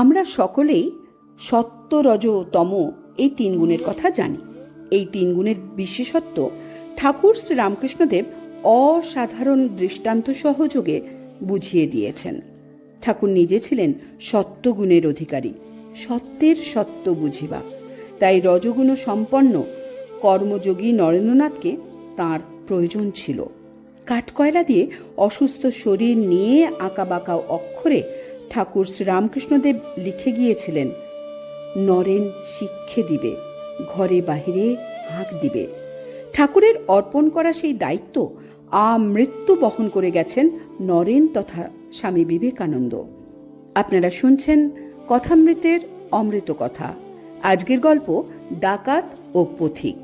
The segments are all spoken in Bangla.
আমরা সকলেই সত্য রজ তম এই তিন গুণের কথা জানি। এই তিন গুণের বিশেষত্ব ঠাকুর শ্রীরামকৃষ্ণদেব অসাধারণ দৃষ্টান্ত সহযোগে বুঝিয়ে দিয়েছেন। ঠাকুর নিজে ছিলেন সত্যগুণের অধিকারী, সত্যের সত্য বুঝিবা। তাই রজগুণ সম্পন্ন কর্মযোগী নরেন্দ্রনাথকে তার প্রয়োজন ছিল। কাঠকয়লা দিয়ে অসুস্থ শরীর নিয়ে আঁকাবাঁকা অক্ষরে ঠাকুর শ্রীরামকৃষ্ণদেব লিখে গিয়েছিলেন, নরেন শিক্ষে দিবে, ঘরে বাহিরে হাঁক দিবে। ঠাকুরের অর্পণ করা সেই দায়িত্ব আমৃত্যু বহন করে গেছেন নরেন তথা স্বামী বিবেকানন্দ। আপনারা শুনছেন কথামৃতের অমৃত কথা। আজকের গল্প ডাকাত ও পথিক।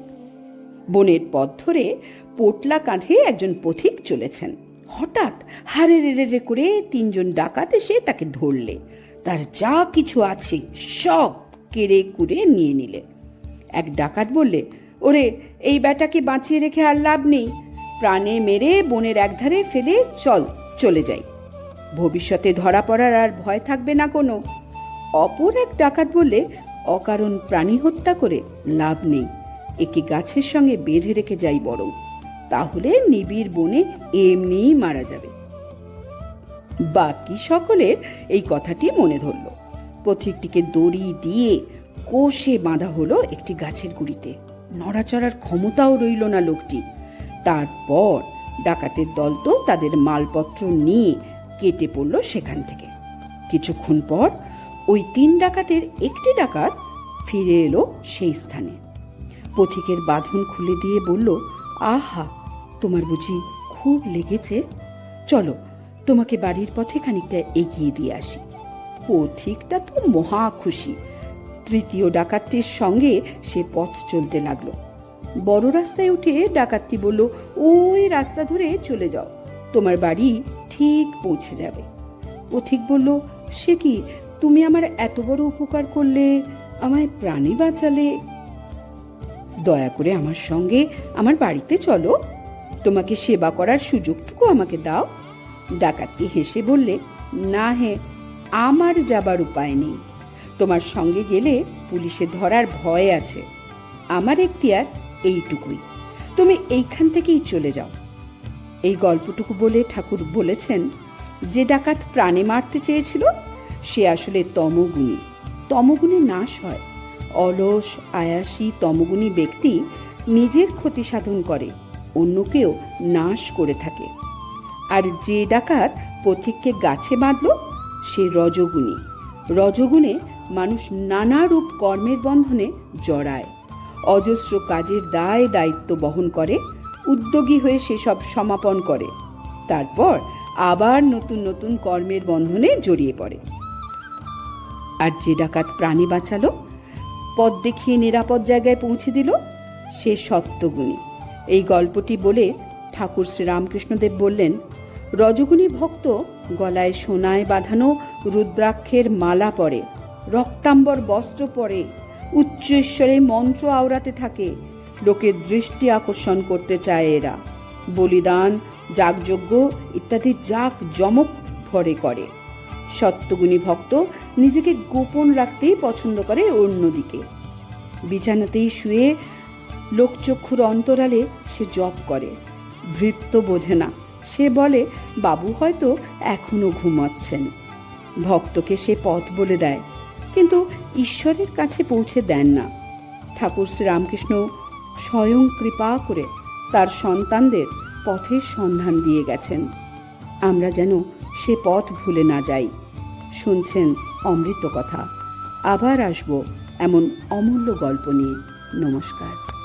বনের পথ ধরে পোটলা কাঁধে একজন পথিক চলেছেন। হঠাৎ হারে রে রে রে করে তিনজন ডাকাত এসে তাকে ধরলে। তার যা কিছু আছে সব কেড়ে কুড়ে নিয়ে নিলে। এক ডাকাত বললে, ওরে, এই ব্যাটাকে বাঁচিয়ে রেখে আর লাভ নেই। প্রাণে মেরে বনের একধারে ফেলে চল, চলে যাই। ভবিষ্যতে ধরা পড়ার আর ভয় থাকবে না কোনো। অপর এক ডাকাত বললে, অকারণ প্রাণী হত্যা করে লাভ নেই। একে গাছের সঙ্গে বেঁধে রেখে যাই বরং। তাহলে নিবিড় বনে এমনিই মারা যাবে। বাকি সকলের এই কথাটি মনে ধরল। পথিকটিকে দড়ি দিয়ে কোষে বাঁধা হলো একটি গাছের গুড়িতে। নড়াচড়ার ক্ষমতাও রইল না লোকটি। তারপর ডাকাতের দল তো তাদের মালপত্র নিয়ে কেটে পড়ল সেখান থেকে। কিছুক্ষণ পর ওই তিন ডাকাতের একটি ডাকাত ফিরে এলো সেই স্থানে। পথিকের বাঁধন খুলে দিয়ে বলল, আহা তোমার বুঝি খুব লেগেছে? চলো, তোমাকে বাড়ির পথে খানিকটা এগিয়ে দিয়ে আসি। পথিকটা তো মহা খুশি। তৃতীয় ডাকাতটির সঙ্গে সে পথ চলতে লাগল। বড় রাস্তায় উঠে ডাকাতটি বলল, ওই রাস্তা ধরে চলে যাও, তোমার বাড়ি ঠিক পৌঁছে যাবে। পথিক বলল, সে কি, তুমি আমার এত বড় উপকার করলে, আমায় প্রাণী বাঁচালে? দয়া করে আমার সঙ্গে আমার বাড়িতে চলো। তোমাকে সেবা করার সুযোগটুকু আমাকে দাও। ডাকাতটি হেসে বললে, না হে, আমার যাবার উপায় নেই। তোমার সঙ্গে গেলে পুলিশে ধরার ভয় আছে। আমার এখতিয়ার এইটুকুই। তুমি এইখান থেকেই চলে যাও। এই গল্পটুকু বলে ঠাকুর বলেছেন, যে ডাকাত প্রাণে মারতে চেয়েছিল, সে আসলে তমগুণী। তমগুণে নাশ হয়। অলস, আয়াসী তমগুণী ব্যক্তি নিজের ক্ষতি সাধন করে। অন্যকেও নাশ করে থাকে। আর যে ডাকাত পথিককে গাছে বাঁধল, সে রজগুণী। রজগুণে মানুষ নানা রূপ কর্মের বন্ধনে জড়ায়। অজস্র কাজের দায় দায়িত্ব বহন করে, উদ্যোগী হয়ে সেসব সমাপন করে। তারপর আবার নতুন নতুন কর্মের বন্ধনে জড়িয়ে পড়ে। আর যে ডাকাত প্রাণী বাঁচালো, পথ দেখিয়ে নিরাপদ জায়গায় পৌঁছে দিল, সে সত্যগুণী। এই গল্পটি বলে ঠাকুর শ্রীরামকৃষ্ণদেব বললেন, রজগুণী ভক্ত, গলায় সোনায় বাঁধানো রুদ্রাক্ষের মালা পরে, রক্তাম্বর বস্ত্র পরে উচ্চ ঈশ্বরে মন্ত্র আওড়াতে থাকে লোকের দৃষ্টি আকর্ষণ করতে চায় এরা, বলিদান, যাগযজ্ঞ ইত্যাদি জাক জমক ভরে করে। সত্যগুণী ভক্ত নিজেকে গোপন রাখতেই পছন্দ করে অন্যদিকে। বিছানাতেই শুয়ে লোকচক্ষুর অন্তরালে সে জপ করে। ভৃত্য বোঝে না। সে বলে, বাবু হয়তো এখনও ঘুমাচ্ছেন। ভক্তকে সে পথ বলে দেয়, কিন্তু ঈশ্বরের কাছে পৌঁছে দেন না। ঠাকুর শ্রীরামকৃষ্ণ স্বয়ং কৃপা করে তার সন্তানদের পথের সন্ধান দিয়ে গেছেন। আমরা যেন সে পথ ভুলে না যাই। শুনছেন অমৃত কথা। আবার আসব এমন অমূল্য গল্প নিয়ে। নমস্কার।